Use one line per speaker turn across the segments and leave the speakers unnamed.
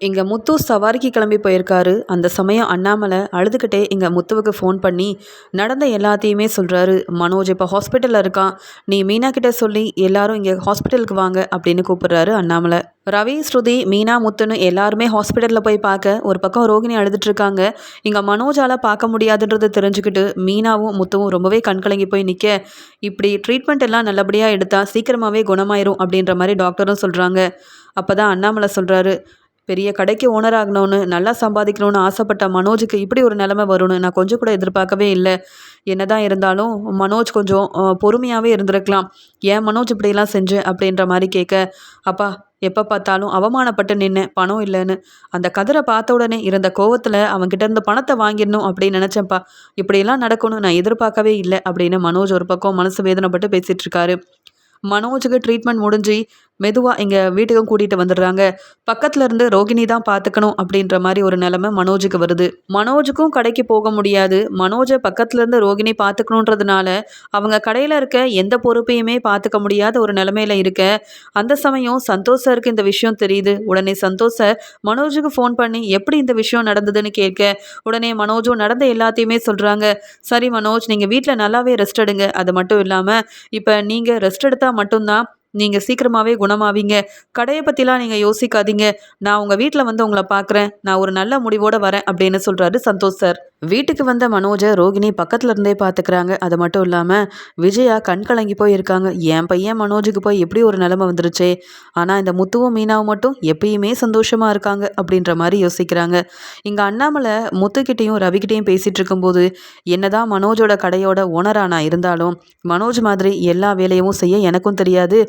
இங்கே முத்து சவாரிக்கு கிளம்பி போயிருக்காரு. அந்த சமயம் அண்ணாமலை அழுதுகிட்டே இங்கே முத்துவுக்கு ஃபோன் பண்ணி நடந்த எல்லாத்தையுமே சொல்கிறாரு மனோஜ் இப்போ ஹாஸ்பிட்டலில் இருக்கான். நீ மீனா கிட்ட சொல்லி எல்லாரும் இங்கே ஹாஸ்பிட்டலுக்கு வாங்க அப்படின்னு கூப்பிடுறாரு அண்ணாமலை. ரவி ஸ்ருதி மீனா முத்துன்னு எல்லாருமே ஹாஸ்பிட்டலில் போய் பார்க்க ஒரு பக்கம் ரோகிணி அழுதுட்டுருக்காங்க இங்கே மனோஜால் பார்க்க முடியாதுன்றதை தெரிஞ்சுக்கிட்டு மீனாவும் முத்துவும் ரொம்பவே கண்கலங்கி போய் நிற்க இப்படி ட்ரீட்மெண்ட் எல்லாம் நல்லபடியாக எடுத்தால் சீக்கிரமாகவே குணமாயிரும் அப்படின்ற மாதிரி டாக்டரும் சொல்கிறாங்க அப்போ தான் அண்ணாமலை சொல்கிறாரு பெரிய கடைக்கு ஓனர் ஆகணும்னு நல்லா சம்பாதிக்கணும்னு ஆசைப்பட்ட மனோஜுக்கு இப்படி ஒரு நிலமை வரும்னு நான் கொஞ்சம் கூட எதிர்பார்க்கவே இல்லை. என்னதான் இருந்தாலும் மனோஜ் கொஞ்சம் பொறுமையாகவே இருந்திருக்கலாம். ஏன் மனோஜ் இப்படியெல்லாம் செஞ்சு அப்படின்ற மாதிரி கேட்க அப்பா எப்போ பார்த்தாலும் அவமானப்பட்டு நின்று பணம் இல்லைன்னு. அந்த கதிரை பார்த்த உடனே இருந்த கோவத்தில் அவன்கிட்ட இருந்து பணத்தை வாங்கிடணும் அப்படின்னு நினச்சேன்ப்பா. இப்படியெல்லாம் நடக்கணும் நான் எதிர்பார்க்கவே இல்லை அப்படின்னு மனோஜ் ஒரு பக்கம் மனசு வேதனைப்பட்டு பேசிகிட்டு இருக்காரு. மனோஜுக்கு ட்ரீட்மெண்ட் முடிஞ்சு மெதுவாக எங்கள் வீட்டுக்கும் கூட்டிகிட்டு வந்துடுறாங்க. பக்கத்தில் இருந்து ரோகிணி தான் பார்த்துக்கணும் அப்படின்ற மாதிரி ஒரு நிலமை மனோஜுக்கு வருது. மனோஜுக்கும் கடைக்கு போக முடியாது. மனோஜை பக்கத்தில் இருந்து ரோகிணி பார்த்துக்கணுன்றதுனால அவங்க கடையில் இருக்க எந்த பொறுப்பையுமே பார்த்துக்க முடியாத ஒரு நிலமையில இருக்க. அந்த சமயம் சந்தோஷருக்கு இந்த விஷயம் தெரியுது. உடனே சந்தோஷ மனோஜுக்கு ஃபோன் பண்ணி எப்படி இந்த விஷயம் நடந்ததுன்னு கேட்க. உடனே மனோஜும் நடந்த எல்லாத்தையுமே சொல்கிறாங்க சரி மனோஜ் நீங்கள் வீட்டில் நல்லாவே ரெஸ்ட் எடுங்க. அது மட்டும் இல்லாமல் இப்போ நீங்கள் ரெஸ்ட் எடுத்தால் மட்டும்தான் நீங்கள் சீக்கிரமாகவே குணமாவீங்க. கடையை பற்றிலாம் நீங்கள் யோசிக்காதீங்க. நான் உங்கள் வீட்டில் வந்து உங்களை பார்க்குறேன் நான் ஒரு நல்ல முடிவோடு வரேன் அப்படின்னு சொல்கிறாரு சந்தோஷ் சார். வீட்டுக்கு வந்த மனோஜை ரோகிணி பக்கத்தில் இருந்தே பார்த்துக்கிறாங்க அது மட்டும் இல்லாமல் விஜயா கண் கலங்கி போய் இருக்காங்க என் பையன் மனோஜுக்கு போய் எப்படி ஒரு நிலமை வந்துருச்சே? ஆனால் இந்த முத்துவும் மீனாவும் மட்டும் எப்பயுமே சந்தோஷமாக இருக்காங்க அப்படின்ற மாதிரி யோசிக்கிறாங்க. இங்கே அண்ணாமலை முத்துக்கிட்டேயும் ரவிக்கிட்டேயும் பேசிகிட்டு இருக்கும்போது என்னதான் மனோஜோட கடையோட ஓனராக நான் இருந்தாலும் மனோஜ் மாதிரி எல்லா வேலையும் செய்ய எனக்கும் தெரியாது.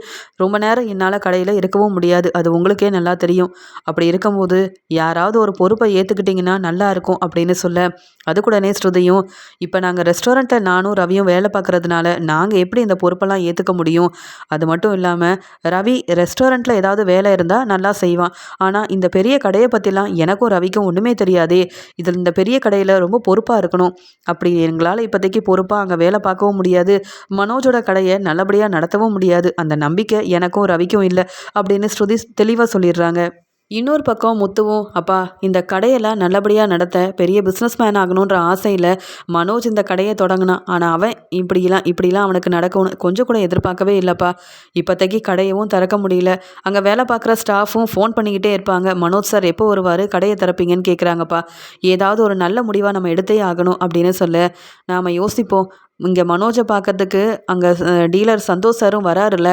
ரொம்ப நேரம் என்னால் கடையில் இருக்கவும் முடியாது. அது உங்களுக்கே நல்லா தெரியும். அப்படி இருக்கும்போது யாராவது ஒரு பொறுப்பை ஏற்றுக்கிட்டிங்கன்னா நல்லா இருக்கும் அப்படின்னு சொல்ல அதுக்கூடனே ஸ்ருதியும் இப்போ நாங்கள் ரெஸ்டாரண்ட்டில் நானும் ரவியும் வேலை பார்க்குறதுனால நாங்கள் எப்படி இந்த பொறுப்பெல்லாம் ஏற்றுக்க முடியும்? அது மட்டும் இல்லாமல் ரவி ரெஸ்டாரண்ட்டில் ஏதாவது வேலை இருந்தால் நல்லா செய்வான். ஆனால் இந்த பெரிய கடையை பற்றிலாம் எனக்கும் ரவிக்கும் ஒன்றுமே தெரியாதே. இதில் இந்த பெரிய கடையில் ரொம்ப பொறுப்பாக இருக்கணும். அப்படி எங்களால் இப்போதைக்கு பொறுப்பாக அங்கே வேலை பார்க்கவும் முடியாது. மனோஜோட கடையை நல்லபடியாக நடத்தவும் முடியாது. அந்த நம்பிக்கை எனக்கும் ரவிக்கும் இல்லை அப்படின்னு ஸ்ருதி தெளிவாக சொல்லிடுறாங்க. இன்னொரு பக்கம் முத்துவும் அப்பா இந்த கடையெல்லாம் நல்லபடியாக நடத்த பெரிய பிஸ்னஸ் மேன் ஆகணுன்ற ஆசையில் மனோஜ் இந்த கடையை தொடங்கினான். ஆனால் அவன் இப்படிலாம் இப்படிலாம் அவனுக்கு நடக்கணும் கொஞ்சம் கூட எதிர்பார்க்கவே இல்லைப்பா. இப்போதைக்கு கடையவும் திறக்க முடியல. அங்கே வேலை பார்க்குற ஸ்டாஃபும் ஃபோன் பண்ணிக்கிட்டே இருப்பாங்க. மனோஜ் சார் எப்போ வருவார் கடையை திறப்பீங்கன்னு கேட்குறாங்கப்பா ஏதாவது ஒரு நல்ல முடிவாக நம்ம எடுத்தே ஆகணும் அப்படின்னு சொல்ல. நாம் யோசிப்போம். இங்கே மனோஜை பார்க்கறதுக்கு அங்கே டீலர் சந்தோஷ் சாரும் வராருல்ல.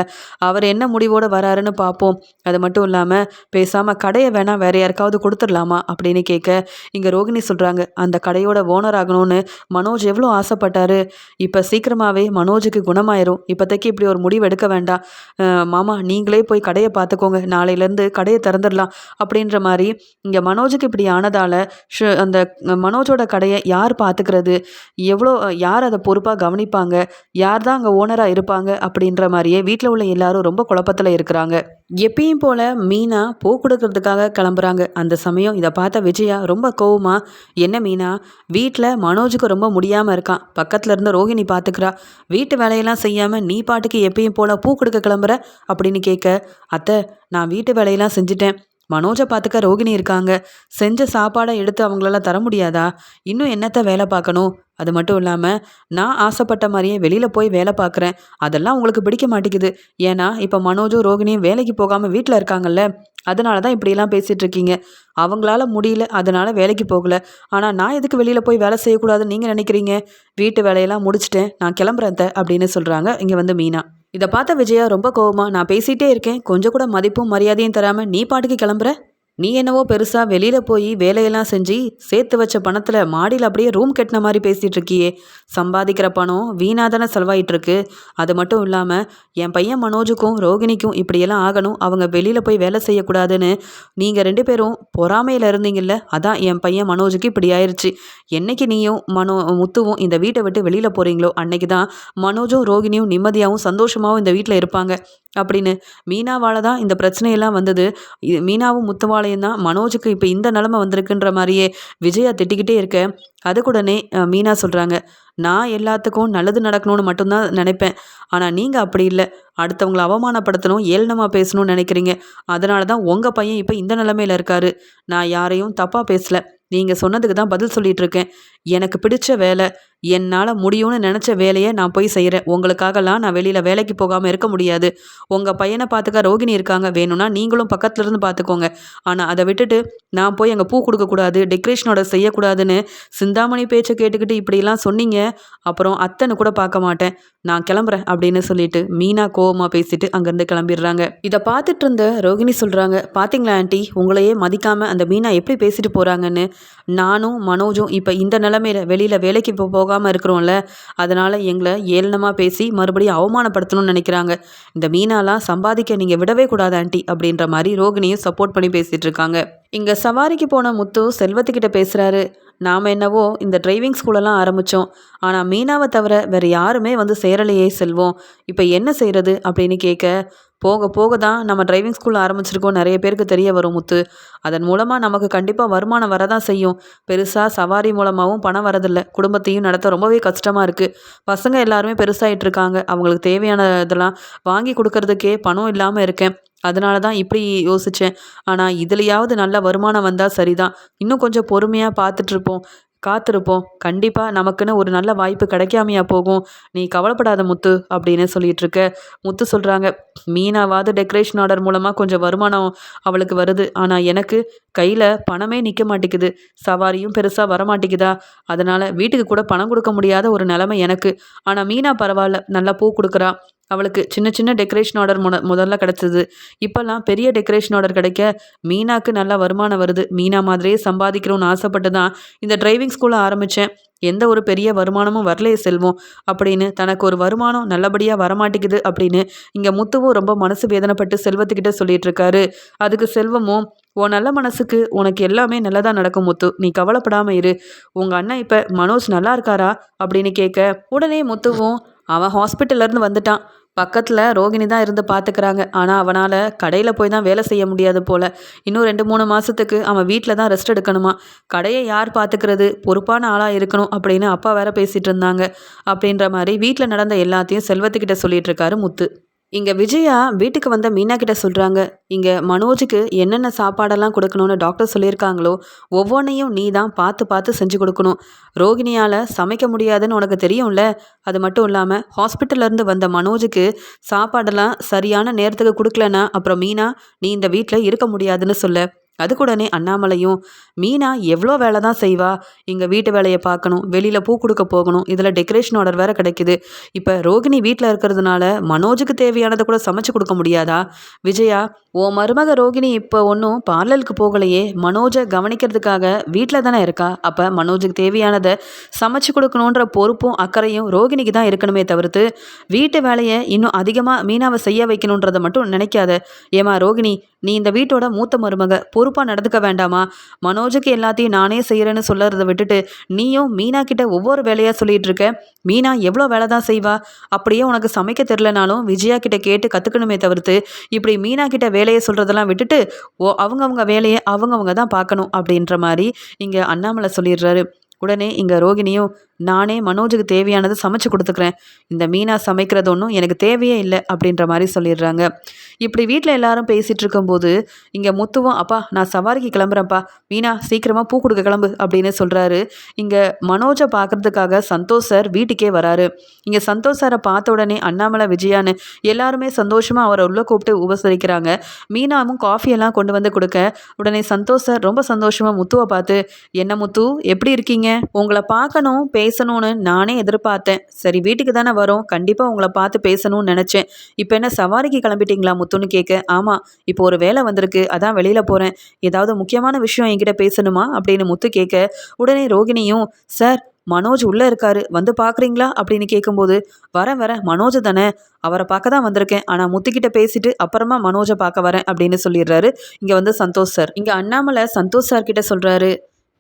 அவர் என்ன முடிவோடு வராருன்னு பார்ப்போம் அது மட்டும் இல்லாமல் பேசாமல் கடையை வேணால் வேறு யாருக்காவது கொடுத்துடலாமா அப்படின்னு கேட்க இங்கே ரோகிணி சொல்கிறாங்க அந்த கடையோட ஓனர் ஆகணும்னு மனோஜ் எவ்வளோ ஆசைப்பட்டாரு. இப்போ சீக்கிரமாகவே மனோஜுக்கு குணமாயிரும். இப்போதைக்கு இப்படி ஒரு முடிவு எடுக்க வேண்டாம். மாமா நீங்களே போய் கடையை பார்த்துக்கோங்க. நாளையிலேருந்து கடையை திறந்துடலாம் அப்படின்ற மாதிரி இங்கே மனோஜுக்கு இப்படி ஆனதால் அந்த மனோஜோட கடையை யார் பார்த்துக்கிறது? எவ்வளோ யார் அதை பொறுப்பாக கண்டிப்பாக கவனிப்பாங்க. யார் தான் அங்கே ஓனராக இருப்பாங்க? அப்படின்ற மாதிரியே வீட்டில் உள்ள எல்லாரும் ரொம்ப குழப்பத்தில் இருக்கிறாங்க. எப்பயும் போல் மீனா பூ கொடுக்கறதுக்காக கிளம்புறாங்க. அந்த சமயம் இதை பார்த்த விஜயா ரொம்ப கோவமா என்ன மீனா வீட்டில் மனோஜுக்கு ரொம்ப முடியாமல் இருக்கான் பக்கத்தில் இருந்து ரோஹிணி பார்த்துக்கிறா வீட்டு வேலையெல்லாம் செய்யாமல் நீ பாட்டுக்கு எப்பயும் போல் பூ கொடுக்க கிளம்புற? அப்படின்னு கேட்க அத்தை நான் வீட்டு வேலையெல்லாம் செஞ்சுட்டேன். மனோஜை பார்த்துக்க ரோகிணி இருக்காங்க. செஞ்ச சாப்பாடை எடுத்து அவங்களால தர முடியாதா? இன்னும் என்னத்தை வேலை பார்க்கணும்? அது மட்டும் இல்லாமல் நான் ஆசைப்பட்ட மாதிரியே வெளியில் போய் வேலை பார்க்குறேன். அதெல்லாம் உங்களுக்கு பிடிக்க மாட்டேங்குது. ஏன்னா இப்போ மனோஜும் ரோகிணியும் வேலைக்கு போகாமல் வீட்டில் இருக்காங்கல்ல. அதனால தான் இப்படியெல்லாம் பேசிகிட்டு இருக்கீங்க. அவங்களால முடியல அதனால் வேலைக்கு போகல. ஆனால் நான் எதுக்கு வெளியில் போய் வேலை செய்யக்கூடாதுன்னு நீங்கள் நினைக்கிறீங்க? வீட்டு வேலையெல்லாம் முடிச்சுட்டேன் நான் கிளம்புறேன் அப்படின்னு சொல்கிறாங்க இங்கே வந்து மீனா. இதை பார்த்த விஜயா ரொம்ப கோவமா நான் பேசிகிட்டே இருக்கேன். கொஞ்சம் கூட மதிப்பும் மரியாதையும் தராமல் நீ பாட்டுக்கு கிளம்புற? நீ என்னவோ பெருசாக வெளியில் போய் வேலையெல்லாம் செஞ்சு சேர்த்து வச்ச பணத்தில் மாடியில் அப்படியே ரூம் கட்டின மாதிரி பேசிகிட்டு இருக்கியே. சம்பாதிக்கிற பணம் வீணாக தானே செலவாயிட்ருக்கு அது மட்டும் இல்லாமல் என் பையன் மனோஜுக்கும் ரோகிணிக்கும் இப்படியெல்லாம் ஆகணும். அவங்க வெளியில் போய் வேலை செய்யக்கூடாதுன்னு நீங்கள் ரெண்டு பேரும் பொறாமையில் இருந்தீங்கல்ல? அதான் என் பையன் மனோஜுக்கு இப்படி ஆயிடுச்சு என்னைக்கு நீயும் மனோ முத்துவும் இந்த வீட்டை விட்டு வெளியில் போகிறீங்களோ அன்னைக்கு தான் மனோஜும் ரோகிணியும் நிம்மதியாகவும் சந்தோஷமாகவும் இந்த வீட்டில் இருப்பாங்க. அப்படின்னு மீனாவால் தான் இந்த பிரச்சனையெல்லாம் வந்தது. இது மீனாவும் முத்துவாலையும் தான் மனோஜுக்கு இப்போ இந்த நிலமை வந்திருக்குன்ற மாதிரியே விஜயா திட்டிக்கிட்டே இருக்க. அதுக்குடனே மீனா சொல்கிறாங்க நான் எல்லாத்துக்கும் நல்லது நடக்கணும்னு மட்டும்தான் நினைப்பேன். ஆனால் நீங்கள் அப்படி இல்லை. அடுத்தவங்களை அவமானப்படுத்தணும் ஏளனமாக பேசணும்னு நினைக்கிறீங்க. அதனால தான் உங்கள் பையன் இப்போ இந்த நிலமையில இருக்காரு. நான் யாரையும் தப்பாக பேசல. நீங்கள் சொன்னதுக்கு தான் பதில் சொல்லிட்டு இருக்கேன். எனக்கு பிடிச்ச வேலை என்னால் முடியும்னு நினச்ச வேலையை நான் போய் செய்கிறேன் உங்களுக்காகலாம் நான் வெளியில் வேலைக்கு போகாமல் இருக்க முடியாது. உங்கள் பையனை பார்த்துக்க ரோகிணி இருக்காங்க. வேணும்னா நீங்களும் பக்கத்தில் இருந்து பார்த்துக்கோங்க. ஆனால் அதை விட்டுட்டு நான் போய் அங்கே பூ கொடுக்கக்கூடாது டெக்கரேஷனோட செய்யக்கூடாதுன்னு சிந்தாமணி பேச்சை கேட்டுக்கிட்டு இப்படிலாம் சொன்னீங்க. அப்புறம் அத்தனை கூட பார்க்க மாட்டேன். நான் கிளம்புறேன் அப்படின்னு சொல்லிட்டு மீனா கோவமாக பேசிட்டு அங்கேருந்து கிளம்பிடுறாங்க. இதை பார்த்துட்டு இருந்த ரோகிணி சொல்கிறாங்க பார்த்தீங்களா ஆண்டி? உங்களையே மதிக்காமல் அந்த மீனா எப்படி பேசிட்டு போகிறாங்கன்னு நானும் மனோஜும் இப்போ இந்த நிலமையில வெளியில் வேலைக்கு இப்போ போகாமல் இருக்கிறோம்ல. அதனால் எங்களை ஏளனமாக பேசி மறுபடியும் அவமானப்படுத்தணும்னு நினைக்கிறாங்க. இந்த மீனாலாம் சம்பாதிக்க நீங்கள் விடவே கூடாது ஆண்டி அப்படின்ற மாதிரி ரோகிணியும் சப்போர்ட் பண்ணி பேசிகிட்டு இருக்காங்க. இங்கே சவாரிக்கு போன முத்து செல்வத்துக்கிட்ட பேசுகிறாரு நாம் என்னவோ இந்த டிரைவிங் ஸ்கூலெல்லாம் ஆரம்பித்தோம் ஆனால் மீனாவை தவிர வேறு யாருமே வந்து சேரலையே செல்வோம். இப்போ என்ன செய்கிறது அப்படின்னு கேட்க போக போக தான் நம்ம டிரைவிங் ஸ்கூல் ஆரம்பிச்சிருக்கோம். நிறைய பேருக்கு தெரிய வரும் முத்து. அதன் மூலமாக நமக்கு கண்டிப்பாக வருமானம் வரதான் செய்யும். பெருசாக சவாரி மூலமாகவும் பணம் வரதில்லை. குடும்பத்தையும் நடத்த ரொம்பவே கஷ்டமாக இருக்குது பசங்க எல்லாருமே பெருசாகிட்டு இருக்காங்க. அவங்களுக்கு தேவையான இதெல்லாம் வாங்கி கொடுக்கறதுக்கே பணம் இல்லாமல் இருக்கேன். அதனால தான் இப்படி யோசித்தேன் ஆனால் இதுலையாவது நல்ல வருமானம் வந்தால் சரிதான். இன்னும் கொஞ்சம் பொறுமையாக பார்த்துட்ருப்போம் காத்திருப்போம். கண்டிப்பாக நமக்குன்னு ஒரு நல்ல வாய்ப்பு கிடைக்காமையா போகும். நீ கவலைப்படாத முத்து அப்படின்னு சொல்லிட்டு இருக்க முத்து சொல்கிறாங்க மீனாவாவது டெக்கரேஷன் ஆர்டர் மூலமாக கொஞ்சம் வருமானம் அவளுக்கு வருது. ஆனால் எனக்கு கையில் பணமே நிற்க மாட்டேங்குது. சவாரியும் பெருசாக வரமாட்டேங்குதா? அதனால் வீட்டுக்கு கூட பணம் கொடுக்க முடியாத ஒரு நிலைமை எனக்கு. ஆனால் மீனா பரவாயில்ல நல்லா பூ கொடுக்குறா. அவளுக்கு சின்ன சின்ன டெக்கரேஷன் ஆர்டர் முத முதல்ல கிடச்சிது. இப்போல்லாம் பெரிய டெக்கரேஷன் ஆர்டர் கிடைக்க மீனாக்கு நல்லா வருமானம் வருது. மீனா மாதிரியே சம்பாதிக்கணும்னு ஆசைப்பட்டு தான் இந்த டிரைவிங் ஸ்கூலை ஆரம்பித்தேன் எந்த ஒரு பெரிய வருமானமும் வரலையே செல்வம். அப்படின்னு தனக்கு ஒரு வருமானம் நல்லபடியாக வரமாட்டேங்குது அப்படின்னு இங்கே முத்துவும் ரொம்ப மனசு வேதனைப்பட்டு செல்வத்துக்கிட்ட சொல்லிட்டு இருக்காரு அதுக்கு செல்வமும் உன் நல்ல மனசுக்கு உனக்கு எல்லாமே நல்லதாக நடக்கும் முத்து. நீ கவலைப்படாமல் இரு. உங்கள் அண்ணன் இப்போ மனோஜ் நல்லா இருக்காரா? அப்படின்னு கேட்க உடனே முத்துவும் அவன் ஹாஸ்பிட்டல்லேருந்து வந்துட்டான். பக்கத்தில் ரோகிணி தான் இருந்து பார்த்துக்கிறாங்க ஆனால் அவனால் கடையில் போய் தான் வேலை செய்ய முடியாது போல். இன்னும் ரெண்டு மூணு மாதத்துக்கு அவன் வீட்டில் தான் ரெஸ்ட் எடுக்கணுமா? கடையை யார் பார்த்துக்கிறது பொறுப்பான ஆளாக இருக்கணும் அப்படின்னு அப்பா வேற பேசிகிட்டு இருந்தாங்க. அப்படின்ற மாதிரி வீட்டில் நடந்த எல்லாத்தையும் செல்வத்துக்கிட்ட சொல்லிட்டு இருக்காரு முத்து. இங்கே விஜயா வீட்டுக்கு வந்த மீனா கிட்ட சொல்கிறாங்க இங்கே மனோஜுக்கு என்னென்ன சாப்பாடெல்லாம் கொடுக்கணும்னு டாக்டர் சொல்லியிருக்காங்களோ ஒவ்வொன்றையும் நீ தான் பார்த்து பார்த்து செஞ்சு கொடுக்கணும். ரோகிணியால் சமைக்க முடியாதுன்னு உனக்கு தெரியும்ல? அது மட்டும் இல்லாமல் ஹாஸ்பிட்டல்லேருந்து வந்த மனோஜுக்கு சாப்பாடெல்லாம் சரியான நேரத்துக்கு கொடுக்கலன்னா அப்புறம் மீனா நீ இந்த வீட்டில் இருக்க முடியாதுன்னு சொல்ல. அதுக்குடனே அண்ணாமலையும் மீனா எவ்வளோ வேலை தான் செய்வா? இங்கே வீட்டு வேலையை பார்க்கணும் வெளியில் பூ கொடுக்க போகணும் இதில் டெக்கரேஷன் ஆர்டர் வேறு கிடைக்குது. இப்போ ரோகிணி வீட்டில் இருக்கிறதுனால மனோஜுக்கு தேவையானதை கூட சமைச்சு கொடுக்க முடியாதா? விஜயா ஓ மருமக ரோகிணி இப்போ ஒன்றும் பார்லருக்கு போகலையே. மனோஜை கவனிக்கிறதுக்காக வீட்டில் தானே இருக்கா? அப்போ மனோஜுக்கு தேவையானதை சமைச்சு கொடுக்கணுன்ற பொறுப்பும் அக்கறையும் ரோகிணிக்கு தான் இருக்கணுமே தவிர்த்து வீட்டு வேலையை இன்னும் அதிகமாக மீனாவை செய்ய வைக்கணுன்றதை மட்டும் நினைக்காத. ஏமா ரோகிணி நீ இந்த வீட்டோட மூத்த மருமக பொறுப்பாக நடந்துக்க வேண்டாமா? மனோஜுக்கு எல்லாத்தையும் நானே செய்கிறேன்னு சொல்லறதை விட்டுட்டு நீயும் மீனா கிட்ட ஒவ்வொரு வேலையாக சொல்லிட்டு இருக்க? மீனா எவ்வளோ வேலை தான் செய்வா? அப்படியே உனக்கு சமைக்க தெரிலனாலும் விஜயா கிட்ட கேட்டு கற்றுக்கணுமே தவிர்த்து இப்படி மீனா கிட்ட வேலையை சொல்கிறதெல்லாம் விட்டுட்டு ஓ அவங்கவுங்க வேலையை அவங்கவுங்க தான் பார்க்கணும் அப்படின்ற மாதிரி இங்கே அண்ணாமலை சொல்லிடுறாரு. உடனே இங்கே ரோகிணியும் நானே மனோஜுக்கு தேவையானது சமைச்சு கொடுத்துக்கிறேன். இந்த மீனா சமைக்கிறது ஒன்றும் எனக்கு தேவையே இல்லை அப்படின்ற மாதிரி சொல்லிடுறாங்க. இப்படி வீட்டில் எல்லாரும் பேசிகிட்டு இருக்கும்போது இங்கே முத்துவும் அப்பா நான் சவாரிக்கு கிளம்புறேன்ப்பா. மீனா சீக்கிரமாக பூ கொடுக்க கிளம்பு அப்படின்னு சொல்கிறாரு இங்கே மனோஜை பார்க்கறதுக்காக சந்தோஷ் சார் வீட்டுக்கே வராரு. இங்கே சந்தோஷ் சாரை பார்த்த உடனே அண்ணாமலை விஜயான்னு எல்லாருமே சந்தோஷமாக அவரை உள்ளே கூப்பிட்டு உபசரிக்கிறாங்க. மீனாவும் காஃபியெல்லாம் கொண்டு வந்து கொடுக்க உடனே சந்தோஷ் சார் ரொம்ப சந்தோஷமாக முத்துவை பார்த்து என்ன முத்து எப்படி இருக்கீங்க? உங்களை பார்க்கணும் பேசணும்னு நானே எதிர்பார்த்தேன். சரி வீட்டுக்கு தானே வரோம். கண்டிப்பாக உங்களை பார்த்து பேசணும்னு நினச்சேன். இப்போ என்ன சவாரிக்கு கிளம்பிட்டீங்களா முத்துன்னு கேட்க? ஆமாம் இப்போ ஒரு வேலை வந்திருக்கு. அதான் வெளியில் போகிறேன் ஏதாவது முக்கியமான விஷயம் என்கிட்ட பேசணுமா? அப்படின்னு முத்து கேட்க உடனே ரோகிணியும் சார் மனோஜ் உள்ளே இருக்காரு. வந்து பார்க்குறீங்களா? அப்படின்னு கேட்கும்போது வரேன் வரேன். மனோஜ் தானே. அவரை பார்க்க தான் வந்திருக்கேன். ஆனால் முத்துக்கிட்ட பேசிட்டு அப்புறமா மனோஜை பார்க்க வரேன். அப்படின்னு சொல்லிடுறாரு. இங்கே வந்து சந்தோஷ் சார். இங்கே அண்ணாமலை சந்தோஷ் சார் கிட்ட சொல்கிறாரு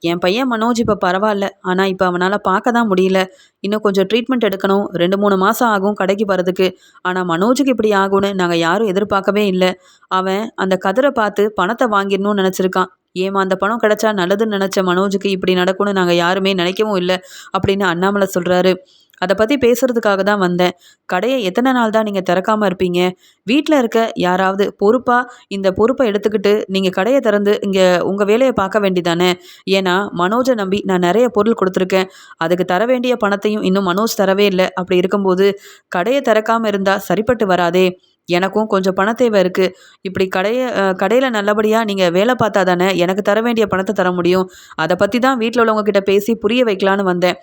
என் பையன் மனோஜ் இப்போ பரவாயில்ல. ஆனால் இப்போ அவனால் பார்க்க தான் முடியல. இன்னும் கொஞ்சம் ட்ரீட்மெண்ட் எடுக்கணும். ரெண்டு மூணு மாதம் ஆகும் கடைக்கு வரதுக்கு ஆனால் மனோஜுக்கு இப்படி ஆகும்னு நாங்கள் யாரும் எதிர்பார்க்கவே இல்லை. அவன் அந்த கதிரை பார்த்து பணத்தை வாங்கிடணும்னு நினச்சிருக்கான். ஏமா அந்த பணம் கிடைச்சா நல்லதுன்னு நினச்ச மனோஜுக்கு இப்படி நடக்கும்னு நாங்கள் யாருமே நினைக்கவும் இல்லை அப்படின்னு அண்ணாமலை சொல்கிறாரு அதை பற்றி பேசுகிறதுக்காக தான் வந்தேன். கடையை எத்தனை நாள் தான் நீங்கள் திறக்காமல் இருப்பீங்க? வீட்டில் இருக்க யாராவது பொறுப்பாக இந்த பொறுப்பை எடுத்துக்கிட்டு நீங்கள் கடையை திறந்து இங்கே உங்கள் வேலையை பார்க்க வேண்டிதானே ஏன்னா மனோஜை நம்பி நான் நிறைய பொருள் கொடுத்துருக்கேன். அதுக்கு தர வேண்டிய பணத்தையும் இன்னும் மனோஜ் தரவே இல்லை. அப்படி இருக்கும்போது கடையை திறக்காமல் இருந்தால் சரிப்பட்டு வராதே. எனக்கும் கொஞ்சம் பண தேவை இருக்குது இப்படி கடையை கடையில் நல்லபடியாக நீங்கள் வேலை பார்த்தா தானே எனக்கு தர வேண்டிய பணத்தை தர முடியும். அதை பற்றி தான் வீட்டில் உள்ளவங்க கிட்ட பேசி புரிய வைக்கலான்னு வந்தேன்.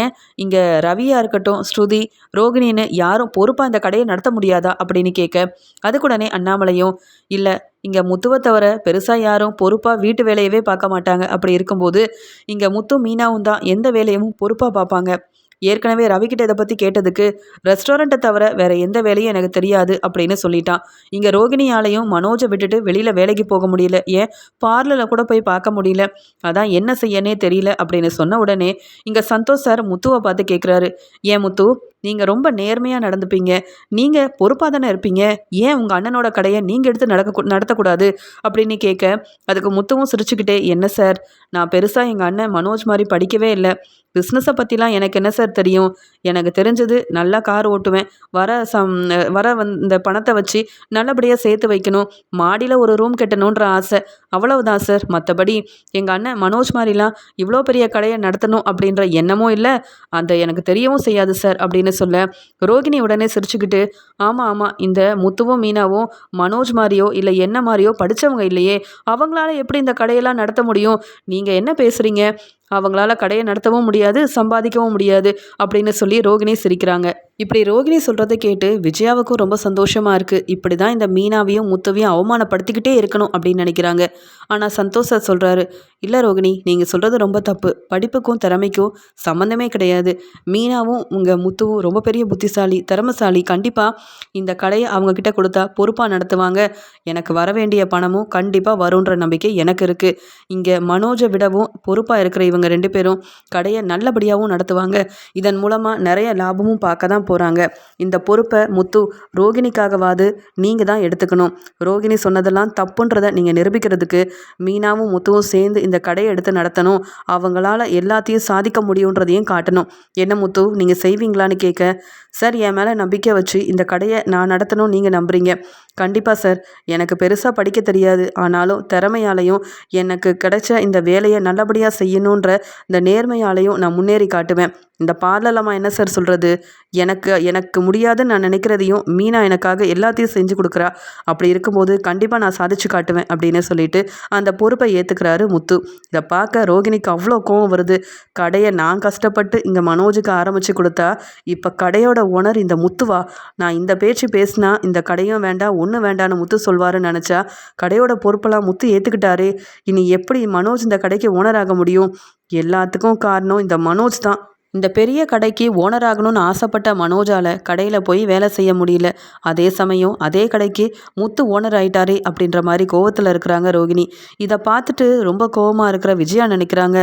ஏன்? இங்கே ரவியாக இருக்கட்டும் ஸ்ருதி ரோகிணின்னு யாரும் பொறுப்பாக இந்த கடையை நடத்த முடியாதா? அப்படின்னு கேட்க அதுக்குடனே அண்ணாமலையும் இல்லை இங்கே முத்துவை தவிர பெருசாக யாரும் பொறுப்பாக வீட்டு வேலையவே பார்க்க மாட்டாங்க. அப்படி இருக்கும்போது இங்கே முத்து மீனாவும் தான் எந்த வேலையும் பொறுப்பாக பார்ப்பாங்க. ஏற்கனவே ரவிக்கிட்ட இதை பற்றி கேட்டதுக்கு ரெஸ்டாரண்ட்டை தவிர வேற எந்த வேலையும் எனக்கு தெரியாது அப்படின்னு சொல்லிட்டான். இங்கே ரோகிணியாலையும் மனோஜை விட்டுட்டு வெளியில் வேலைக்கு போக முடியல. ஏன்? பார்லரில் கூட போய் பார்க்க முடியல. அதான் என்ன செய்யனே தெரியல அப்படின்னு சொன்ன உடனே இங்கே சந்தோஷ் சார் முத்துவை பார்த்து கேட்குறாரு ஏன் முத்து நீங்கள் ரொம்ப நேர்மையாக நடந்துப்பீங்க. நீங்கள் பொறுப்பாக தானே இருப்பீங்க. ஏன் உங்கள் அண்ணனோட கடையை நீங்கள் எடுத்து நடக்க நடத்தக்கூடாது? அப்படின்னு கேட்க அதுக்கு முத்துவும் சிரிச்சுக்கிட்டே என்ன சார் நான் பெருசாக எங்கள் அண்ணன் மனோஜ் மாதிரி படிக்கவே இல்லை. பிஸ்னஸை பற்றிலாம் எனக்கு என்ன சார் தெரியும்? எனக்கு தெரிஞ்சது நல்லா கார் ஓட்டுவேன். வர சம் வர வந் இந்த பணத்தை வச்சு நல்லபடியாக சேர்த்து வைக்கணும். மாடியில் ஒரு ரூம் கட்டணுன்ற ஆசை. அவ்வளவுதான் சார் மற்றபடி எங்கள் அண்ணன் மனோஜ் மாதிரிலாம் இவ்வளோ பெரிய கடையை நடத்தணும் அப்படின்ற எண்ணமும் இல்லை. அந்த எனக்கு தெரியவும் செய்யாது சார் அப்படின்னு சொல்ல ரோகிணி உடனே சிரிச்சுக்கிட்டு ஆமாம் ஆமாம் இந்த முத்துவும் மீனாவும் மனோஜ் மாதிரியோ இல்லை என்ன மாதிரியோ படித்தவங்க இல்லையே. அவங்களால எப்படி இந்த கடையெல்லாம் நடத்த முடியும்? நீங்கள் என்ன பேசுகிறீங்க அவங்களால கடையை நடத்தவும் முடியாது சம்பாதிக்கவும் முடியாது அப்படின்னு சொல்லி ரோகிணி சிரிக்கிறாங்க. இப்படி ரோகிணி சொல்கிறத கேட்டு விஜயாவுக்கும் ரொம்ப சந்தோஷமாக இருக்குது இப்படி தான் இந்த மீனாவையும் முத்தவையும் அவமானப்படுத்திக்கிட்டே இருக்கணும் அப்படின்னு நினைக்கிறாங்க. ஆனால் சந்தோஷ் சார் சொல்கிறாரு இல்லை ரோகிணி நீங்கள் சொல்கிறது ரொம்ப தப்பு. படிப்புக்கும் திறமைக்கும் சம்மந்தமே கிடையாது. மீனாவும் உங்கள் முத்துவும் ரொம்ப பெரிய புத்திசாலி திறமசாலி. கண்டிப்பாக இந்த கடையை அவங்கக்கிட்ட கொடுத்தா பொறுப்பாக நடத்துவாங்க. எனக்கு வர வேண்டிய பணமும் கண்டிப்பாக வரும்ன்ற நம்பிக்கை எனக்கு இருக்குது இங்கே மனோஜை விடவும் பொறுப்பாக இருக்கிற இவங்க ரெண்டு பேரும் கடையை நல்லபடியாகவும் நடத்துவாங்க. இதன் மூலமாக நிறைய லாபமும் பார்க்க தான் போகிறாங்க இந்த பொறுப்பை முத்து ரோகிணிக்காகவாது நீங்கள் தான் எடுத்துக்கணும். ரோகிணி சொன்னதெல்லாம் தப்புன்றதை நீங்கள் நிரூபிக்கிறதுக்கு மீனாவும் முத்துவும் சேர்ந்து இந்த கடையை எடுத்து நடத்தணும். அவங்களால எல்லாத்தையும் சாதிக்க முடியுன்றதையும் காட்டணும். என்ன முத்து நீங்கள் செய்வீங்களான்னு கேட்க சார் என் மேலே நம்பிக்கை வச்சு இந்த கடையை நான் நடத்தணும் நீங்கள் நம்புறீங்க. கண்டிப்பாக சார். எனக்கு பெருசாக படிக்க தெரியாது. ஆனாலும் திறமையாலையும் எனக்கு கிடைச்ச இந்த வேலையை நல்லபடியாக செய்யணுன்ற இந்த நேர்மையாலையும் நான் முன்னேறி காட்டுவேன். இந்த பார்லலம்மா என்ன சார் சொல்கிறது எனக்கு எனக்கு முடியாதுன்னு நான் நினைக்கிறதையும் மீனா எனக்காக எல்லாத்தையும் செஞ்சு கொடுக்குறா. அப்படி இருக்கும்போது கண்டிப்பாக நான் சாதிச்சு காட்டுவேன் அப்படின்னு சொல்லிட்டு அந்த பொறுப்பை ஏற்றுக்கிறாரு முத்து. இதை பார்க்க ரோகிணிக்கு அவ்வளோ கோவம் வருது. கடையை நான் கஷ்டப்பட்டு இங்கே மனோஜுக்கு ஆரம்பித்து கொடுத்தா இப்போ கடையோட ஓனர் இந்த முத்துவா? நான் இந்த பேச்சு பேசினா இந்த கடையும் வேண்டாம் ஒன்றும் வேண்டான்னு முத்து சொல்வாருன்னு நினச்சா கடையோட பொறுப்பெல்லாம் முத்து ஏற்றுக்கிட்டாரே இனி எப்படி மனோஜ் இந்த கடைக்கு ஓனராக முடியும்? எல்லாத்துக்கும் காரணம் இந்த மனோஜ் தான். இந்த பெரிய கடைக்கு ஓனர் ஆகணும்னு ஆசைப்பட்ட மனோஜால கடையில் போய் வேலை செய்ய முடியல. அதே சமயம் அதே கடைக்கு முத்து ஓனர் ஆயிட்டாரே அப்படின்ற மாதிரி கோவத்தில் இருக்கிறாங்க ரோகிணி. இதை பார்த்துட்டு ரொம்ப கோவமாக இருக்கிற விஜயா நினைக்கிறாங்க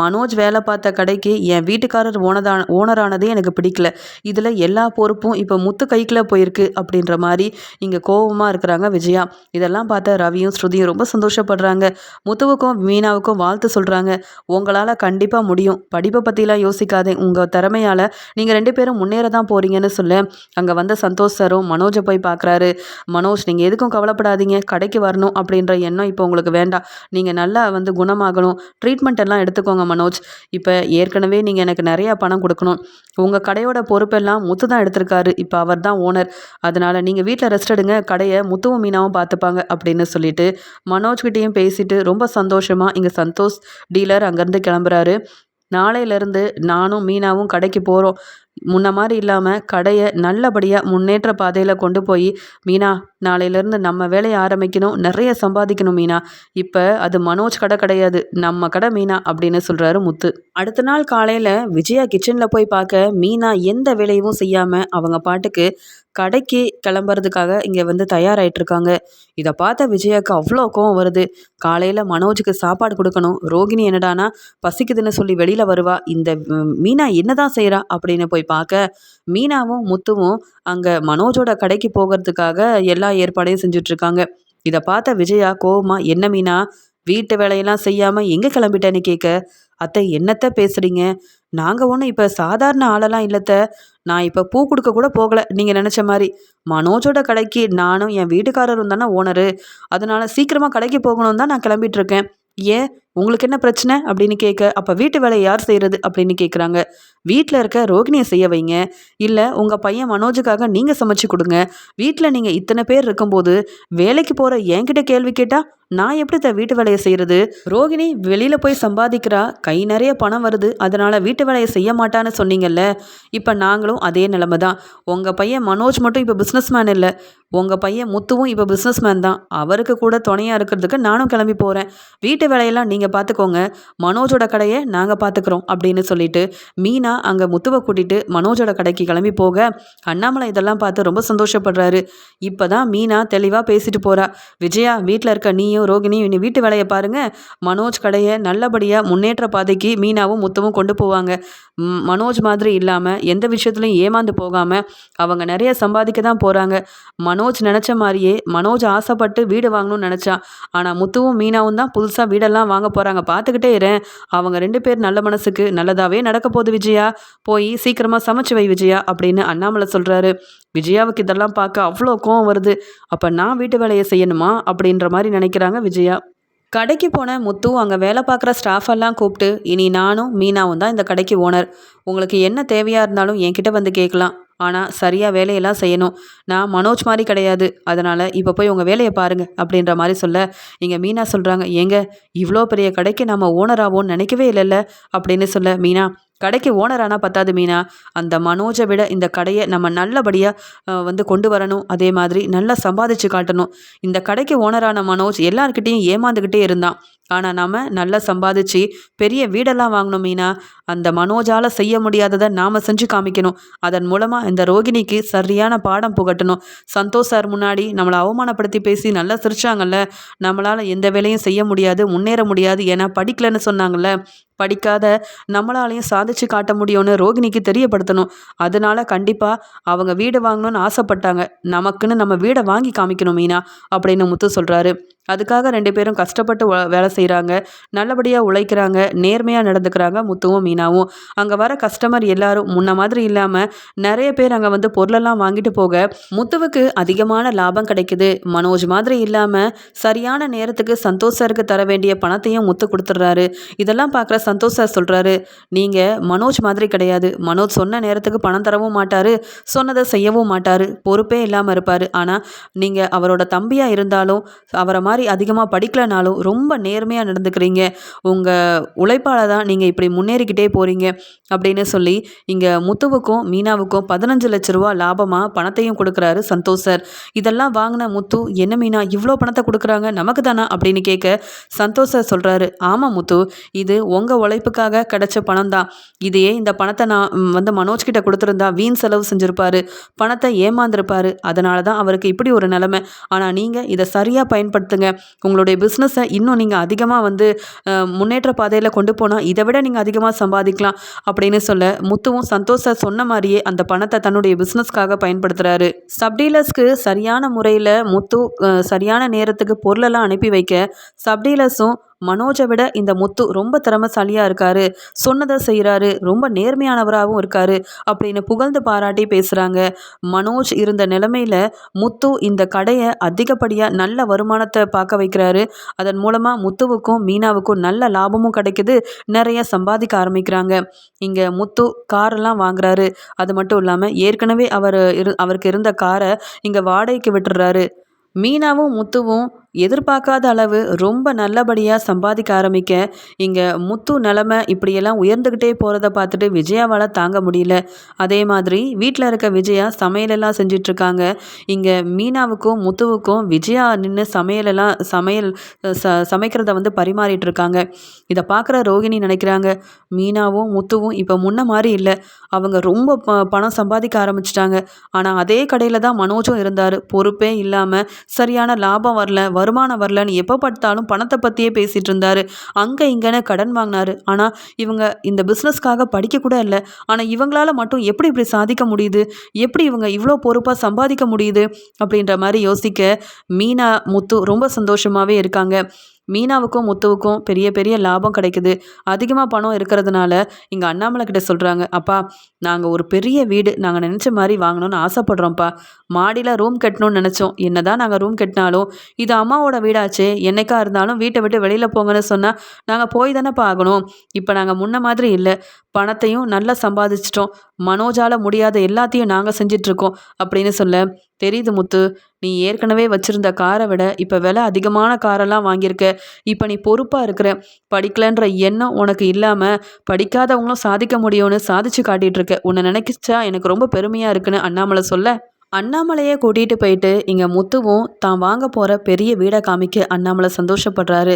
மனோஜ் வேலை பார்த்த கடைக்கு என் வீட்டுக்காரர் ஓனதான ஓனரானதே எனக்கு பிடிக்கல. இதில் எல்லா பொறுப்பும் இப்போ முத்து கைக்குள்ளே போயிருக்கு அப்படின்ற மாதிரி இங்கே கோவமாக இருக்கிறாங்க விஜயா. இதெல்லாம் பார்த்த ரவியும் ஸ்ருதியும் ரொம்ப சந்தோஷப்படுறாங்க. முத்துவுக்கும் மீனாவுக்கும் வாழ்த்து சொல்கிறாங்க உங்களால் கண்டிப்பாக முடியும். படிப்பை பற்றிலாம் யோசிக்காது. அதை உங்கள் திறமையால் நீங்கள் ரெண்டு பேரும் முன்னேற தான் போகிறீங்கன்னு சொல்ல. அங்கே வந்த சந்தோஷ் சாரும் மனோஜை போய் பார்க்குறாரு மனோஜ் நீங்கள் எதுக்கும் கவலைப்படாதீங்க. கடைக்கு வரணும் அப்படின்ற எண்ணம் இப்போ உங்களுக்கு வேண்டாம். நீங்கள் நல்லா வந்து குணமாகணும். ட்ரீட்மெண்ட் எல்லாம் எடுத்துக்கோங்க மனோஜ். இப்போ ஏற்கனவே நீங்கள் எனக்கு நிறையா பணம் கொடுக்கணும். உங்கள் கடையோட பொறுப்பெல்லாம் முத்து தான் எடுத்திருக்காரு. இப்போ அவர் தான் ஓனர். அதனால் நீங்கள் வீட்டில் ரெஸ்ட் எடுங்க. கடையை முத்துவும் மீனாவும் பார்த்துப்பாங்க அப்படின்னு சொல்லிட்டு மனோஜ்கிட்டையும் பேசிட்டு ரொம்ப சந்தோஷமாக இங்கே சந்தோஷ் டீலர் அங்கேருந்து கிளம்புறாரு. நாளையிலேருந்து நானும் மீனாவும் கடைக்கு போகிறோம் முன்ன மாதிரி இல்லாமல் கடையை நல்லபடியாக முன்னேற்ற பாதையில் கொண்டு போய் மீனா நாளையிலேருந்து நம்ம வேலையை ஆரம்பிக்கணும் நிறைய சம்பாதிக்கணும் மீனா. இப்போ அது மனோஜ் கடை கிடையாது நம்ம கடை மீனா அப்படின்னு சொல்கிறாரு முத்து. அடுத்த நாள் காலையில் விஜயா கிச்சனில் போய் பார்க்க மீனா எந்த வேலையும் செய்யாமல் அவங்க பாட்டுக்கு கடைக்கு கிளம்புறதுக்காக இங்கே வந்து தயாராகிட்டு இருக்காங்க இதை பார்த்த விஜயாக்கு அவ்வளோ கோவம் வருது. காலையில் மனோஜுக்கு சாப்பாடு கொடுக்கணும். ரோகிணி என்னடானா பசிக்குதுன்னு சொல்லி வெளியில் வருவா. இந்த மீனா என்னதான் செய்கிறா அப்படின்னு போய் பார்க்க மீனாவும் முத்துவும் அங்கே மனோஜோட கடைக்கு போகிறதுக்காக எல்லா ஏற்பாடையும் செஞ்சுட்ருக்காங்க இதை பார்த்த விஜயா கோவமா என்ன மீனா வீட்டு வேலையெல்லாம் செய்யாமல் எங்கே கிளம்பிட்டேன்னு கேட்க அத்தை என்னத்த பேசுகிறீங்க நாங்கள் ஒன்றும் இப்போ சாதாரண ஆளெல்லாம் இல்லத்த. நான் இப்போ பூ கொடுக்க கூட போகலை. நீங்கள் நினச்ச மாதிரி. மனோஜோட கடைக்கு நானும் என் வீட்டுக்காரரும் தானே ஓனரு அதனால சீக்கிரமாக கடைக்கு போகணும் தான் நான் கிளம்பிட்டுருக்கேன் ஏன்? உங்களுக்கு என்ன பிரச்சனை அப்படின்னு கேட்க அப்போ வீட்டு வேலையை யார் செய்கிறது அப்படின்னு கேட்குறாங்க. வீட்டில் இருக்க ரோகிணியை செய்ய வைங்க. இல்லை உங்கள் பையன் மனோஜுக்காக நீங்கள் சமைச்சு கொடுங்க. வீட்டில் நீங்கள் இத்தனை பேர் இருக்கும்போது வேலைக்கு போகிற என்கிட்ட கேள்வி கேட்டால் நான் எப்படி த வீட்டு வேலையை செய்கிறது ரோகிணி வெளியில் போய் சம்பாதிக்கிறா கை நிறைய பணம் வருது அதனால் வீட்டு வேலையை செய்ய மாட்டான்னு சொன்னீங்கல்ல இப்போ நாங்களும் அதே நிலமை தான். உங்கள் பையன் மனோஜ் மட்டும் இப்போ பிஸ்னஸ் மேன் இல்லை. உங்கள் பையன் முத்துவும் இப்போ பிஸ்னஸ் மேன் தான். அவருக்கு கூட துணையாக இருக்கிறதுக்கு நானும் கிளம்பி போகிறேன் வீட்டு வேலையெல்லாம் நீங்கள் பார்த்துக்கோங்க மனோஜோட கடையை நாங்கள் பார்த்துக்குறோம் அப்படின்னு சொல்லிட்டு மீனா அங்கே முத்துவை கூட்டிகிட்டு மனோஜோட கடைக்கு கிளம்பி போக அண்ணாமலை இதெல்லாம் பார்த்து ரொம்ப சந்தோஷப்படுறாரு. இப்போ தான் மீனா தெளிவாக பேசிட்டு போகிறா விஜயா வீட்டில் இருக்க நீயும் ரோகிணியும் இனி வீட்டு வேலையை பாருங்கள் மனோஜ் கடையை நல்லபடியாக முன்னேற்ற பாதைக்கு மீனாவும் முத்துவும் கொண்டு போவாங்க. மனோஜ் மாதிரி இல்லாமல் எந்த விஷயத்துலையும் ஏமாந்து போகாமல் அவங்க நிறைய சம்பாதிக்க தான் போகிறாங்க மனோஜ் நினச்ச மாதிரியே மனோஜ் ஆசைப்பட்டு வீடு வாங்கணும்னு நினச்சான் ஆனால் முத்துவும் மீனாவும் தான் புதுசாக வீடெல்லாம் வாங்க போகிறாங்க பார்த்துக்கிட்டே இருறேன் அவங்க ரெண்டு பேர் நல்ல மனசுக்கு நல்லதாகவே நடக்க போகுது விஜயா. போய் சீக்கிரமாக சமைச்சு வை விஜயா அப்படின்னு அண்ணாமலை சொல்கிறாரு விஜயாவுக்கு இதெல்லாம் பார்க்க அவ்வளோ கோவம் வருது. அப்போ நான் வீட்டு வேலையை செய்யணுமா? அப்படின்ற மாதிரி நினைக்கிறாங்க விஜயா. கடைக்கு போன முத்து அங்கே வேலை பார்க்குற ஸ்டாஃப் எல்லாம் கூப்பிட்டு இனி நானும் மீனாவும் தான் இந்த கடைக்கு ஓனர். உங்களுக்கு என்ன தேவையாக இருந்தாலும் என்கிட்ட வந்து கேட்கலாம். ஆனால் சரியாக வேலையெல்லாம் செய்யணும். நான் மனோஜ் மாதிரி கிடையாது. அதனால் இப்போ போய் உங்கள் வேலையை பாருங்கள் அப்படின்ற மாதிரி சொல்ல இங்கே மீனா சொல்கிறாங்க ஏங்க இவ்வளோ பெரிய கடைக்கு நம்ம ஓனராகவும் நினைக்கவே இல்லைல்ல? அப்படின்னு சொல்ல மீனா கடைக்கு ஓனரானா பத்தாது மீனா. அந்த மனோஜை விட இந்த கடையை நம்ம நல்லபடியாக வந்து கொண்டு வரணும். அதே மாதிரி நல்லா சம்பாதிச்சு காட்டணும். இந்த கடைக்கு ஓனரான மனோஜ் எல்லார்கிட்டேயும் ஏமாந்துக்கிட்டே இருந்தான். ஆனால் நாம் நல்லா சம்பாதிச்சு பெரிய வீடெல்லாம் வாங்கணும் மீனா. அந்த மனோஜால் செய்ய முடியாததை நாம் செஞ்சு காமிக்கணும். அதன் மூலமாக இந்த ரோகிணிக்கு சரியான பாடம் புகட்டணும். சந்தோஷ் சார் முன்னாடி நம்மளை அவமானப்படுத்தி பேசி நல்லா சிரிச்சாங்கல்ல. நம்மளால் எந்த வேலையும் செய்ய முடியாது முன்னேற முடியாது ஏன்னா படிக்கலைன்னு சொன்னாங்கல்ல. படிக்காத நம்மளாலையும் சாதிச்சு காட்ட முடியும்னு ரோகிணிக்கு தெரியப்படுத்தணும். அதனால கண்டிப்பாக அவங்க வீடு வாங்கணும்னு ஆசைப்பட்டாங்க. நமக்குன்னு நம்ம வீடை வாங்கி காமிக்கணும் மீனா அப்படின்னு முத்து சொல்கிறாரு அதுக்காக ரெண்டு பேரும் கஷ்டப்பட்டு வேலை செய்கிறாங்க நல்லபடியாக உழைக்கிறாங்க. நேர்மையாக நடந்துக்கிறாங்க முத்துவும் மீனாவும். அங்கே வர கஸ்டமர் எல்லாரும் முன்ன மாதிரி இல்லாமல் நிறைய பேர் அங்கே வந்து பொருளெல்லாம் வாங்கிட்டு போக முத்துவுக்கு அதிகமான லாபம் கிடைக்குது. மனோஜ் மாதிரி இல்லாமல் சரியான நேரத்துக்கு சந்தோஷ் சாருக்கு தர வேண்டிய பணத்தையும் முத்து கொடுத்துட்றாரு. இதெல்லாம் பார்க்குற சந்தோஷ் சார் சொல்கிறாரு நீங்கள் மனோஜ் மாதிரி கிடையாது. மனோஜ் சொன்ன நேரத்துக்கு பணம் தரவும் மாட்டார். சொன்னதை செய்யவும் மாட்டார். பொறுப்பே இல்லாமல் இருப்பார். ஆனால் நீங்கள் அவரோட தம்பியாக இருந்தாலும் அவரை மாதிரி அதிகமாக படிக்கலைனாலும் ரொம்ப நேர்மையாக நடந்துக்கிறீங்க. உங்கள் உழைப்பால் தான் நீங்கள் இப்படி முன்னேறிக்கிட்டே போகிறீங்க அப்படின்னு சொல்லி இங்கே முத்துவுக்கும் மீனாவுக்கும் பதினஞ்சு லட்ச ரூபா லாபமாக பணத்தையும் கொடுக்குறாரு சந்தோஷ் சார். இதெல்லாம் வாங்கின முத்து என்ன மீனா இவ்வளோ பணத்தை கொடுக்குறாங்க? நமக்கு தானா? அப்படின்னு கேட்க சந்தோஷ் சார் சொல்கிறாரு ஆமாம் முத்து இது உங்கள் உழைப்புக்காக கிடைச்ச பணம் தான். இதையே இந்த பணத்தை நான் வந்து மனோஜ் கிட்ட கொடுத்துருந்தா வீண் செலவு செஞ்சுருப்பாரு. பணத்தை ஏமாந்துருப்பாரு. அதனால தான் அவருக்கு இப்படி ஒரு நிலைமை. ஆனால் நீங்கள் இதை சரியாக பயன்படுத்துங்க. உங்களுடைய பிஸ்னஸை இன்னும் நீங்கள் அதிகமாக வந்து முன்னேற்ற பாதையில் கொண்டு போனால் இதை விட நீங்கள் அதிகமாக சம்பாதிக்கலாம் அப்படின்னு சொல்ல முத்துவும் சந்தோஷ சொன்ன மாதிரியே அந்த பணத்தை தன்னுடைய பிஸ்னஸ்க்காக பயன்படுத்துகிறாரு சப்டீலர்ஸ்க்கு சரியான முறையில் முத்து சரியான நேரத்துக்கு பொருளெல்லாம் அனுப்பி வைக்க சப்டீலர்ஸும் மனோஜை விட இந்த முத்து ரொம்ப திறமைசாலியாக இருக்காரு. சொன்னதை செய்கிறாரு ரொம்ப நேர்மையானவராகவும் இருக்காரு அப்படின்னு புகழ்ந்து பாராட்டி பேசுகிறாங்க மனோஜ் இருந்த நிலைமையில் முத்து இந்த கடையை அதிகப்படியாக நல்ல வருமானத்தை பார்க்க வைக்கிறாரு. அதன் மூலமாக முத்துவுக்கும் மீனாவுக்கும் நல்ல லாபமும் கிடைக்குது. நிறைய சம்பாதிக்க ஆரம்பிக்கிறாங்க. இங்கே முத்து காரெல்லாம் வாங்குறாரு. அது மட்டும் இல்லாமல் ஏற்கனவே அவர் இரு அவருக்கு இருந்த காரை இங்கே வாடகைக்கு விட்டுறாரு. மீனாவும் முத்துவும் எதிர்பார்க்காத அளவு ரொம்ப நல்லபடியாக சம்பாதிக்க ஆரம்பிக்க இங்கே முத்து நிலமை இப்படியெல்லாம் உயர்ந்துக்கிட்டே போகிறத பார்த்துட்டு விஜயாவால் தாங்க முடியல. அதே மாதிரி வீட்டில் இருக்க விஜயா சமையலெல்லாம் செஞ்சிட்ருக்காங்க. இங்கே மீனாவுக்கும் முத்துவுக்கும் விஜயா நின்று சமையலெல்லாம் சமையல் ச சமைக்கிறத வந்து பரிமாறிட்டு இருக்காங்க இதை பார்க்குற ரோகிணி நினைக்கிறாங்க மீனாவும் முத்துவும் இப்போ முன்ன மாதிரி இல்லை. அவங்க ரொம்ப ப பணம் சம்பாதிக்க ஆரம்பிச்சிட்டாங்க. ஆனால் அதே கடையில் தான் மனோஜும் இருந்தார். பொறுப்பே இல்லாமல் சரியான லாபம் வரல. வருமானம் வரலன்னு எப்போ பார்த்தாலும் பணத்தை பற்றியே பேசிகிட்டு இருந்தார். அங்கே இங்கேன்னு கடன் வாங்கினாரு. ஆனால் இவங்க இந்த பிஸ்னஸ்க்காக படிக்க கூட இல்லை. ஆனால் இவங்களால மட்டும் எப்படி இப்படி சாதிக்க முடியுது? எப்படி இவங்க இவ்வளோ பொறுப்பாக சம்பாதிக்க முடியுது? அப்படின்ற மாதிரி யோசிக்க மீனா முத்து ரொம்ப சந்தோஷமாகவே இருக்காங்க. மீனாவுக்கும் முத்துவுக்கும் பெரிய பெரிய லாபம் கிடைக்குது. அதிகமாக பணம் இருக்கிறதுனால இங்கே அண்ணாமலை கிட்ட சொல்கிறாங்க அப்பா நாங்கள் ஒரு பெரிய வீடு நாங்கள் நினச்ச மாதிரி வாங்கணும்னு ஆசைப்பட்றோம்ப்பா. மாடியில் ரூம் கட்டணும்னு நினச்சோம். என்ன தான் நாங்கள் ரூம் கட்டினாலும் இது அம்மாவோட வீடாச்சு. என்னைக்கா இருந்தாலும் வீட்டை விட்டு வெளியில் போங்கன்னு சொன்னால் நாங்கள் போய் தானேப்பா ஆகணும். இப்போ நாங்கள் முன்ன மாதிரி இல்லை. பணத்தையும் நல்லா சம்பாதிச்சிட்டோம். மனோஜால் முடியாத எல்லாத்தையும் நாங்கள் செஞ்சிட்ருக்கோம் அப்படின்னு சொல்ல தெரியுது முத்து நீ ஏற்கனவே வச்சுருந்த காரை விட இப்போ விலை அதிகமான காரெல்லாம் வாங்கியிருக்க. இப்போ நீ பொறுப்பாக இருக்கிற படிக்கலன்ற எண்ணம் உனக்கு இல்லாமல் படிக்காதவங்களும் சாதிக்க முடியும்னு சாதிச்சு காட்டிகிட்டு இருக்க உன்னை நினைக்கிச்சா எனக்கு ரொம்ப பெருமையாக இருக்குன்னு அண்ணாமலை சொல்ல அண்ணாமலையை கூட்டிகிட்டு போயிட்டு இங்கே முத்துவும் தான் வாங்க போகிற பெரிய வீடை காமிக்க அண்ணாமலை சந்தோஷப்படுறாரு.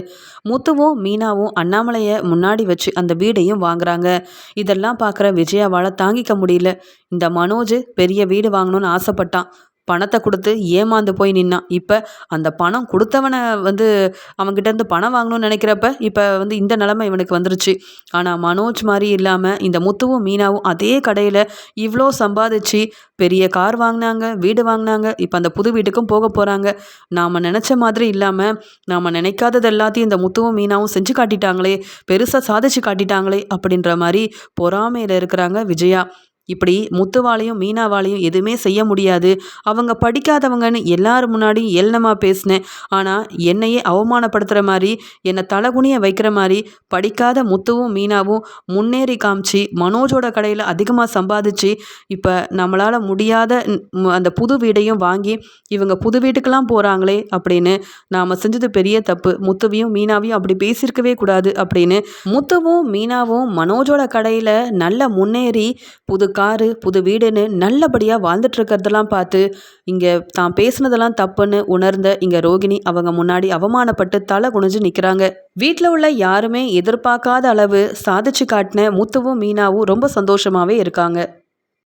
முத்துவும் மீனாவும் அண்ணாமலையை முன்னாடி வச்சு அந்த வீடையும் வாங்குறாங்க. இதெல்லாம் பார்க்குற விஜயாவால் தாங்கிக்க முடியல. இந்த மனோஜ் பெரிய வீடு வாங்கணும்னு ஆசைப்பட்டான். பணத்தை கொடுத்து ஏமாந்து போய் நின்னான் இப்போ அந்த பணம் கொடுத்தவனை வந்து அவன்கிட்டேருந்து பணம் வாங்கணும்னு நினைக்கிறப்ப இப்போ வந்து இந்த நிலமை இவனுக்கு வந்துருச்சு. ஆனால் மனோஜ் மாதிரி இல்லாமல் இந்த முத்துவும் மீனாவும் அதே கடையில் இவ்வளோ சம்பாதிச்சு பெரிய கார் வாங்கினாங்க வீடு வாங்கினாங்க. இப்போ அந்த புது வீட்டுக்கும் போக போகிறாங்க நாம் நினச்ச மாதிரி இல்லாமல் நாம் நினைக்காதது எல்லாத்தையும் இந்த முத்துவும் மீனாவும் செஞ்சு காட்டிட்டாங்களே பெருசாக சாதிச்சு காட்டிட்டாங்களே அப்படின்ற மாதிரி பொறாமையில் இருக்கிறாங்க விஜயா. இப்படி முத்துவாலையும் மீனாவாலையும் எதுவுமே செய்ய முடியாது. அவங்க படிக்காதவங்கன்னு எல்லாரும் முன்னாடி ஏளனமாக பேசினேன். ஆனால் என்னையே அவமானப்படுத்துகிற மாதிரி என்னை தலகுனிய வைக்கிற மாதிரி படிக்காத முத்துவும் மீனாவும் முன்னேறி காமிச்சு மனோஜோட கடையில் அதிகமாக சம்பாதிச்சு இப்போ நம்மளால் முடியாத அந்த புது வீடையும் வாங்கி இவங்க புது வீட்டுக்கெல்லாம் போகிறாங்களே அப்படின்னு நாம் செஞ்சது பெரிய தப்பு. முத்துவையும் மீனாவையும் அப்படி பேசியிருக்கவே கூடாது அப்படின்னு முத்துவும் மீனாவும் மனோஜோட கடையில் நல்ல முன்னேறி புது காரு புது வீடுன்னு நல்லபடியாக வாழ்ந்துட்டுருக்கிறதெல்லாம் பார்த்து இங்கே தான் பேசுனதெல்லாம் தப்புன்னு உணர்ந்த இங்கே ரோகிணி அவங்க முன்னாடி அவமானப்பட்டு தலை குனிஞ்சு நிற்கிறாங்க வீட்டில் உள்ள யாருமே எதிர்பார்க்காத அளவு சாதிச்சு காட்டின முத்துவும் மீனாவும் ரொம்ப சந்தோஷமாகவே இருக்காங்க.